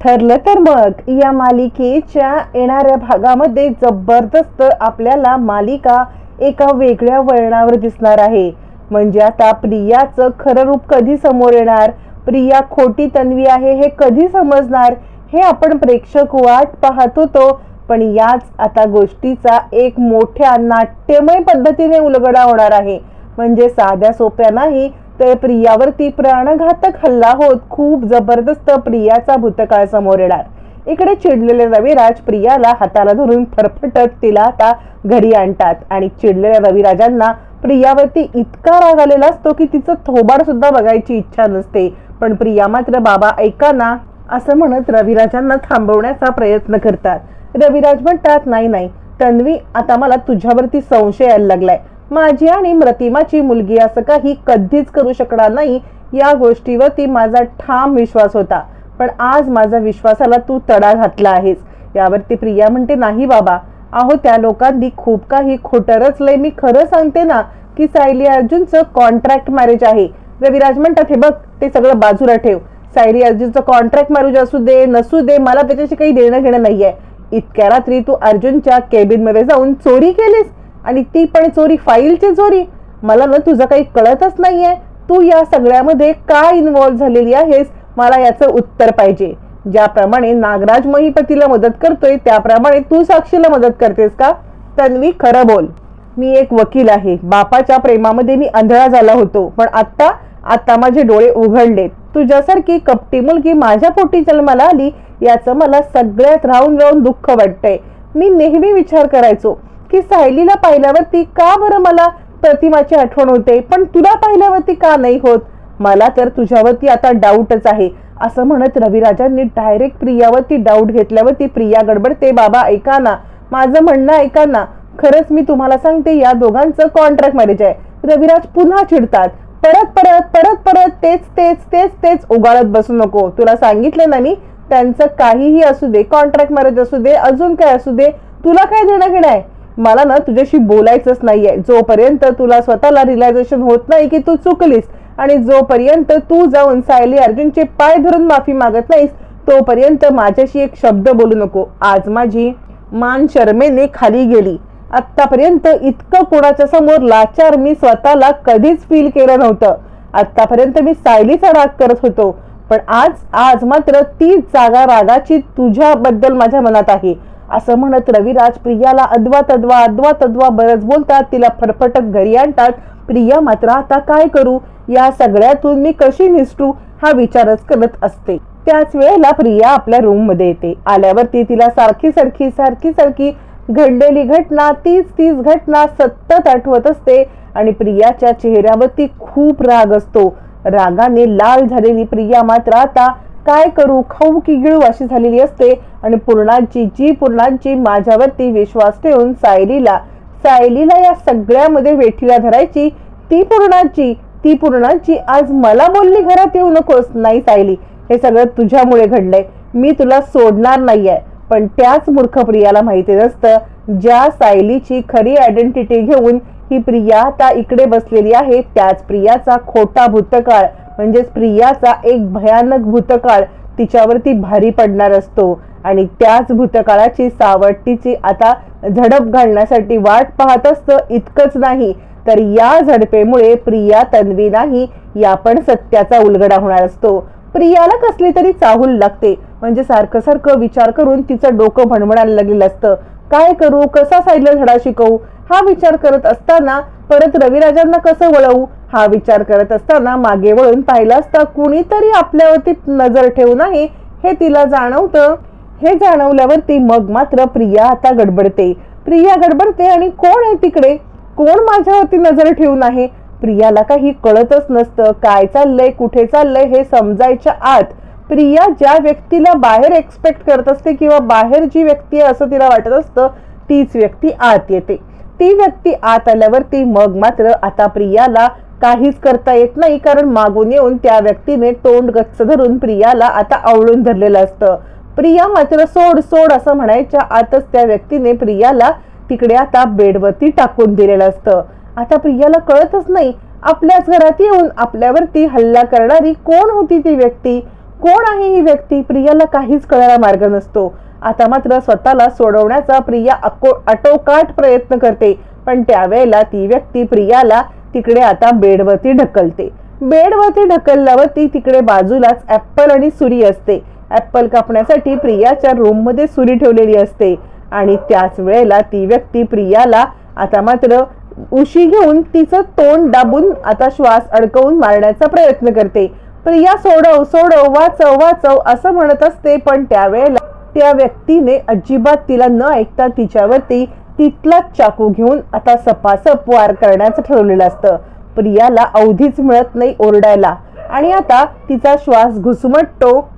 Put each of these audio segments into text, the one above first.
ठरलं तर मग या मालिकेच्या येणाऱ्या भागामध्ये जबरदस्त आपल्याला मालिका एका वेगळ्या वळणावर दिसणार आहे. म्हणजे आता प्रियाचं खरं रूप कधी समोर येणार? प्रिया खोटी तन्वी आहे हे कधी समजणार? हे आपण प्रेक्षक वाट पाहत होतो. पण याच आता गोष्टीचा एक मोठ्या नाट्यमय पद्धतीने उलगडा होणार आहे. म्हणजे साध्या सोप्या नाही तर प्रियावरती प्राणघातक हल्ला होत खूप जबरदस्त प्रियाचा भूतकाळ समोर येणार. इकडे चिडलेले रविराज प्रियाला हाताला धरून फरफटत तिला आता घरी आणतात. आणि चिडलेल्या रविराजांना प्रियावरती इतका राग आलेला असतो की तिचं थोबाड सुद्धा बघायची इच्छा नसते. पण प्रिया मात्र बाबा ऐका ना असं म्हणत रविराजांना थांबवण्याचा प्रयत्न करतात. रविराज म्हणतात नाही नाही तन्वी आता मला तुझ्यावरती संशय यायला लागलाय. माझी आणि प्रतिमाची मुलगी असं काही कधीच करू शकणार नाही या गोष्टीवरती माझा ठाम विश्वास होता. पण आज माझा विश्वासाला तू तडा घातला आहेस. यावरती प्रिया म्हणते नाही बाबा अहो त्या लोकांनी खूप काही खोटं रचलंय मी खरं सांगते ना की सायली अर्जुनचं कॉन्ट्रॅक्ट मॅरेज आहे. रविराज म्हणतात हे बघ ते सगळं बाजूला ठेव. सायली अर्जुनचं कॉन्ट्रॅक्ट मॅरेज असू दे नसू दे मला त्याच्याशी काही देणं घेणं नाहीये. इतक्या रात्री तू अर्जुनच्या केबिनमध्ये जाऊन चोरी केलीस? आणि ती पण चोरी फाईलची चोरी. मला ना तुझं काही कळतच नाही आहे तू या सगळ्यामध्ये का इन्वॉल्व्ह झालेली आहेस? मला याचं उत्तर पाहिजे. ज्याप्रमाणे नागराज महिपतीला मदत करतोय त्याप्रमाणे तू साक्षीला मदत करतेस का? तन्वी खरं बोल. मी एक वकील आहे. बापाच्या प्रेमामध्ये मी आंधळा झाला होतो. पण आत्ता आता माझे डोळे उघडलेत. तुझ्यासारखी कपटी मुलगी माझ्या पोटी जन्माला आली याचं मला सगळ्यात राहून राहून दुःख वाटतंय. मी नेहमी विचार करायचो. की सायलीला पाहिल्यावरती का बरं मला प्रतिमाची आठवण होते? पण तुला पाहिल्यावरती का नाही होत? मला तर तुझ्यावरती आता डाऊटच आहे. असं म्हणत रविराजांनी डायरेक्ट प्रियावरती डाऊट घेतल्यावरती प्रिया गडबडते बाबा ऐका ना. माझं म्हणणं ऐका ना. खरंच मी तुम्हाला सांगते या दोघांचं कॉन्ट्रॅक्ट मॅरेज आहे. रविराज पुन्हा चिडतात. परत परत परत परत तेच तेच तेच तेच उगाळत बसू नको. तुला सांगितलं ना मी? त्यांचं काहीही असू दे कॉन्ट्रॅक्ट मॅरेज असू दे अजून काय असू दे तुला काय देणं घेणं आहे? मला ना तुझ्याशी बोलायचंच नाहीये. जोपर्यंत तुला स्वतःला रिलायझेशन होत नाही की तू चुकलीस आणि जोपर्यंत तू जाऊन सायली अर्जुनचे पाय धरून माफी मागत नाहीस तोपर्यंत माझ्याशी एक शब्द बोलू नको. आज माझी मान शर्मेने खाली गेली. आत्तापर्यंत इतकं कोणाच्या समोर लाचार मी स्वतःला कधीच फील केलं नव्हतं. आत्तापर्यंत मी सायलीचा राग करत होतो. पण आज आज मात्र तीच जागा रागाची तुझ्याबद्दल माझ्या मनात आहे. असं म्हणत रविराज प्रियाला अद्वा तद्वा अद्वा तद्वा बरंच बोलतात. तिला फरफटत घरी आणतात. प्रिया मात्र आता काय करू? या सगळ्यातून मी कशी निसटू? हा विचारच करत असते. त्याच वेळेला प्रिया आपल्या रूममध्ये येते. आल्यावर ती तिला सारखी सारखी सारखी सारखी घडलेली घटना तीच तीच घटना सतत आठवत असते. आणि प्रियाच्या चेहऱ्यावरती खूप राग असतो. रागाने लाल झालेली प्रिया मात्र आता काय करू? खाऊ की गिळू अशी झालेली असते आणि पूर्णाची जी पूर्णाची माझ्यावरती विश्वास ठेवून सायलीला सायलीला या सगळ्यामध्ये वेठीला धरायची ती पूर्णाची ती पूर्णाची आज मला बोलली घरात येऊ नकोस. नाही सायली हे सगळं तुझ्यामुळे घडलंय. मी तुला सोडणार नाहीये. पण त्याच मूर्ख प्रियाला माहिती नसतं. ज्या सायलीची खरी आयडेंटिटी घेऊन ही प्रिया आता इकडे बसलेली आहे त्याच प्रियाचा खोटा भूतकाळ. म्हणजेच प्रियाचा एक भयानक भूतकाळ तिच्यावरती भारी पडणार असतो. आणि त्याच भूतकाळाची सावटीची आता झडप घालण्यासाठी वाट पाहत असतं इतकंच नाही. तर या झडपेमुळे प्रिया तन्वी नाही या पण सत्याचा उलगडा होणार असतो. प्रियाला कसली तरी चाहूल लागते. म्हणजे सारखं सारखं विचार करून तिचं डोकं भणभणायला लागलेलं असतं. काय करू कसा साईडला धडा शिकवू हा विचार करत असताना परत रविराजांना कसं वळवू हा विचार करत असताना मागे वळून पाहिलं असता कुणीतरी आपल्यावरती नजर ठेवून आहे हे तिला जाणवतं. हे जाणवल्यावरती मग मात्र प्रिया आता गडबडते. प्रिया गडबडते आणि कोण आहे तिकडे? कोण माझ्यावरती नजर ठेवून आहे प्रियाला काही कळतच नसतं काय चाललंय कुठे चाललंय हे समजायच्या आत प्रिया ज्या व्यक्तीला बाहेर एक्सपेक्ट करत असते किंवा बाहेर जी व्यक्ती आहे असं तिला वाटत असतं तीच व्यक्ती आत येते. ती व्यक्ती आत आल्यावरती मग मात्र आता प्रियाला काहीच करता येत नाही कारण मागून येऊन त्या व्यक्तीने तोंड गच्च धरून प्रियाला आता आवळून धरलेलं असतं. प्रिया मात्र सोड सोड असं म्हणायच्या आतच त्या व्यक्तीने प्रियाला तिकडे आता बेडवरती टाकून दिलेलं असतं. आता प्रियाला कळतच नाही आपल्याच घरात येऊन आपल्यावरती हल्ला करणारी कोण होती ती व्यक्ती? कोण आहे ही व्यक्ती? प्रियाला काहीच कळायला मार्ग नसतो. आता मात्र स्वतःला सोडवण्याचा प्रिया अको आटोकाट प्रयत्न करते. पण त्यावेळेला ती व्यक्ती प्रियाला तिकडे आता बेडवरती ढकलते. बेडवरती ढकलल्यावर ती तिकडे बाजूलाच ऍपल आणि सुरी असते. ॲप्पल कापण्यासाठी प्रियाच्या रूममध्ये सुरी ठेवलेली असते. आणि त्याच वेळेला ती व्यक्ती प्रियाला आता मात्र उशी घेऊन तिचं तोंड दाबून आता श्वास अडकवून मारण्याचा प्रयत्न करते. प्रिया सोडव सोडव वाचव वाचव असं म्हणत असते. पण त्यावेळेला त्या व्यक्तीने अजिबात तिला न ऐकता तिच्यावरती तिथलाच चाकू घेऊन आता सपासप वार करण्याचं ठरवलेलं असतं. प्रियाला अवधीच मिळत नाही ओरडायला. आणि आता तिचा श्वास घुसमटतो.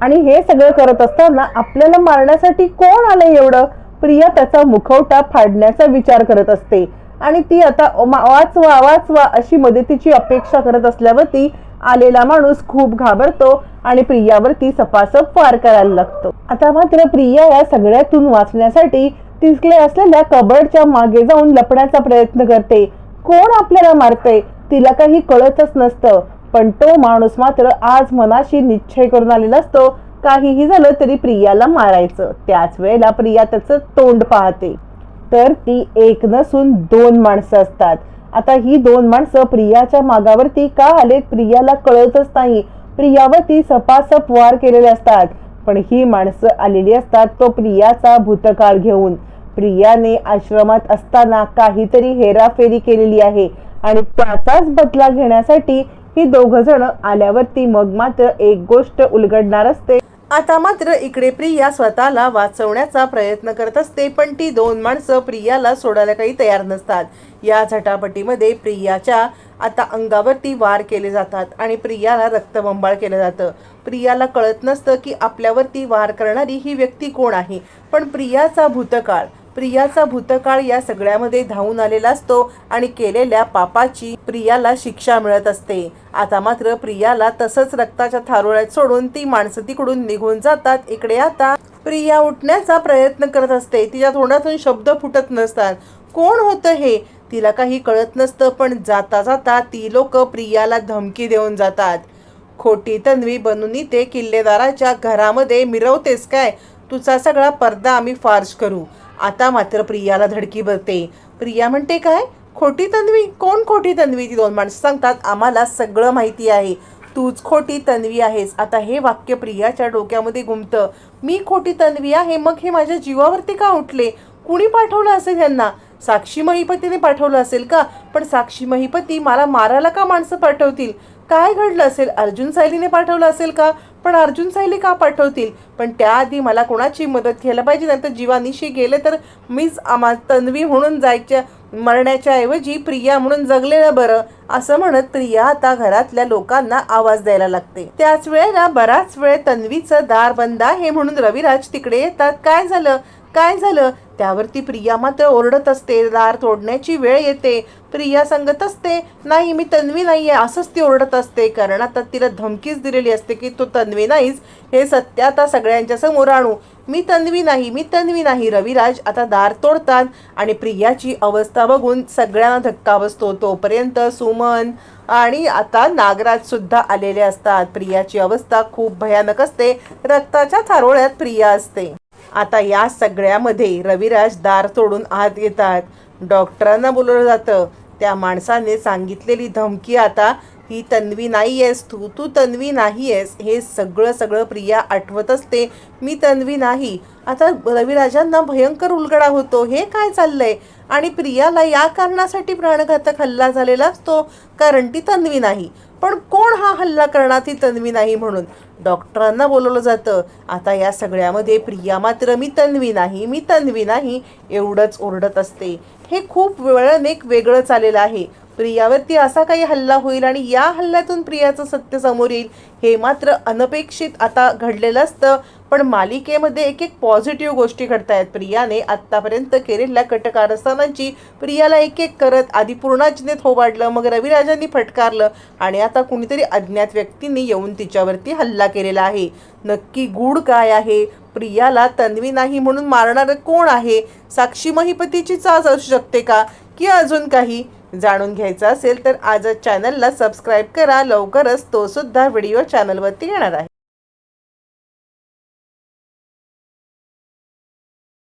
आणि हे सगळं करत असताना आपल्याला मारण्यासाठी कोण आलं एवढं? प्रिया त्याचा मुखवटा फाडण्याचा विचार करत असते. आणि ती आता मा- वाचवा वाचवा अशी मदतीची अपेक्षा करत असल्यावरती आलेला माणूस खूप घाबरतो आणि प्रियावरती सपासप वार करायला लागतो. आता मात्र प्रिया या सगळ्यातून वाचण्यासाठी तिथले असलेल्या कबडच्या मागे जाऊन लपण्याचा प्रयत्न करते. कोण आपल्याला मारतय? तिला काही कळतच नसतं. पण तो माणूस मात्र आज मनाशी निश्चय करून आलेला असतो. काहीही झालं तरी प्रियाला मारायचं. त्याच वेळेला प्रिया त्याचं तोंड पाहते. तर ती एक नसून दोन माणसं असतात. आता ही दोन माणसं प्रियाच्या मागावरती का आलेत प्रियाला कळतच नाही. प्रियावरती सपासप वार केलेले असतात. पण ही माणसं आलेली असतात तो प्रियाचा भूतकाळ घेऊन. प्रियाने आश्रमात असताना काहीतरी हेराफेरी केलेली आहे आणि त्याचाच बदला घेण्यासाठी ही दोघ जण आल्यावरती मग मात्र एक गोष्ट उलगडणार असते. आता मात्र इकडे प्रिया स्वतःला वाचवण्याचा प्रयत्न करत असते पण ती दोन माणसं प्रियाला सोडायला काही तयार नसतात. या झटापटीमध्ये प्रियाच्या आता अंगावरती वार केले जातात आणि प्रियाला रक्तबंबाळ केलं जातं. प्रियाला कळत नसतं की आपल्यावरती वार करणारी ही व्यक्ती कोण आहे पण प्रियाचा भूतकाळ. प्रियाचा भूतकाळ या सगळ्यामध्ये धावून आलेला असतो आणि केलेल्या पापाची प्रियाला शिक्षा मिळत असते. आता मात्र प्रियाला तसंच रक्ताच्या थारोळ्यात सोडून ती माणसं तिकडून निघून जातात. इकडे आता प्रिया उठण्याचा प्रयत्न करत असते. तिच्या तोंडातून शब्द फुटत नसतात. कोण होतं हे? तिला काही कळत नसतं पण जाता जाता ती लोक प्रियाला धमकी देऊन जातात. खोटी तन्वी बनून ते किल्लेदाराच्या घरामध्ये मिरवतेस काय? तुझा सगळा पडदा आम्ही फार्श करू. आता मात्र प्रियाला धडकी बरते प्रिया म्हणते काय? खोटी तन्वी? कोण खोटी तन्वी? ती दोन माणसं सांगतात आम्हाला सगळं माहिती आहे. तूच खोटी तन्वी आहेस. आता हे वाक्य प्रियाच्या डोक्यामध्ये घुमतं. मी खोटी तन्वी आहे मग हे माझ्या जीवावरती का उठले? कुणी पाठवलं असेल यांना साक्षी महिपतीने पाठवलं असेल का? पण साक्षी महिपती मला मारायला का माणसं पाठवतील? काय घडलं असेल? अर्जुन सायलीने पाठवलं असेल का? पण अर्जुन सायली का पाठवतील? पण त्याआधी मला कोणाची मदत घ्यायला पाहिजे? नाही तर जीवानिशी गेले तर मीच आम्हा तन्वी म्हणून जायच्या मरण्याच्या ऐवजी प्रिया म्हणून जगलेलं बरं असं म्हणत प्रिया आता घरातल्या लोकांना आवाज द्यायला लागते. त्याच वेळेला बराच वेळ तन्वीचं दार बंद आहे म्हणून रविराज तिकडे येतात. काय झालं? काय झालं? त्यावरती प्रिया मात्र ओरडत असते. दार तोडण्याची वेळ येते. प्रिया सांगत असते नाही मी तन्वी नाही आहे असंच ती ओरडत असते. कारण आता तिला धमकीच दिलेली असते की तू तन्वी नाहीस. हे सत्य आता सगळ्यांच्या समोर आणू. मी तन्वी नाही मी तन्वी नाही. रविराज आता दार तोडतात आणि प्रियाची अवस्था बघून सगळ्यांना धक्का बसतो. तोपर्यंत सुमन आणि आता नागराजसुद्धा आलेले असतात. प्रियाची अवस्था खूप भयानक असते. रक्ताच्या थारोळ्यात प्रिया असते. आता या सगळ्यामध्ये रविराज दार तोडून आत येतात. डॉक्टरांना बोलवलं जातं. त्या माणसाने सांगितलेली धमकी आता ही तन्वी नाही आहेस तू तू तन्वी नाही आहेस हे सगळं सगळं प्रिया आठवत असते. मी तन्वी नाही. आता रविराजांना भयंकर उलगडा होतो. हे काय चाललंय? आणि प्रियाला या कारणासाठी प्राणघातक हल्ला झालेला असतो. कारण ती तन्वी नाही. पण कोण हा हल्ला करणार ती तन्वी नाही म्हणून? डॉक्टरांना बोलवलं जातं. आता या सगळ्यामध्ये प्रिया मात्र मी तन्वी नाही मी तन्वी नाही एवढंच ओरडत असते. हे खूप वेळाने एक वेगळंच आलेलं आहे. प्रियावरती असा काही हल्ला होईल आणि या हल्ल्यातून प्रियाचं सत्य समोर येईल हे मात्र अनपेक्षित आता घडलेलं असतं. पण मालिकेमध्ये एक एक पॉझिटिव्ह गोष्टी घडत आहेत प्रियाने आत्तापर्यंत केलेल्या कटकारस्थानांची प्रियाला एक एक करत आधी पूर्णाजीने थोबाडलं मग रविराजांनी फटकारलं आणि आता कुणीतरी अज्ञात व्यक्तींनी येऊन तिच्यावरती हल्ला केलेला आहे. नक्की गूढ काय आहे? प्रियाला तन्वी नाही म्हणून मारणारं कोण आहे? साक्षी महिपतीची चाच असू शकते का? की अजून काही? जाणून घ्यायचं असेल तर आजच चॅनलला सबस्क्राईब करा. लवकरच तो सुद्धा व्हिडिओ चॅनलवरती येणार आहे.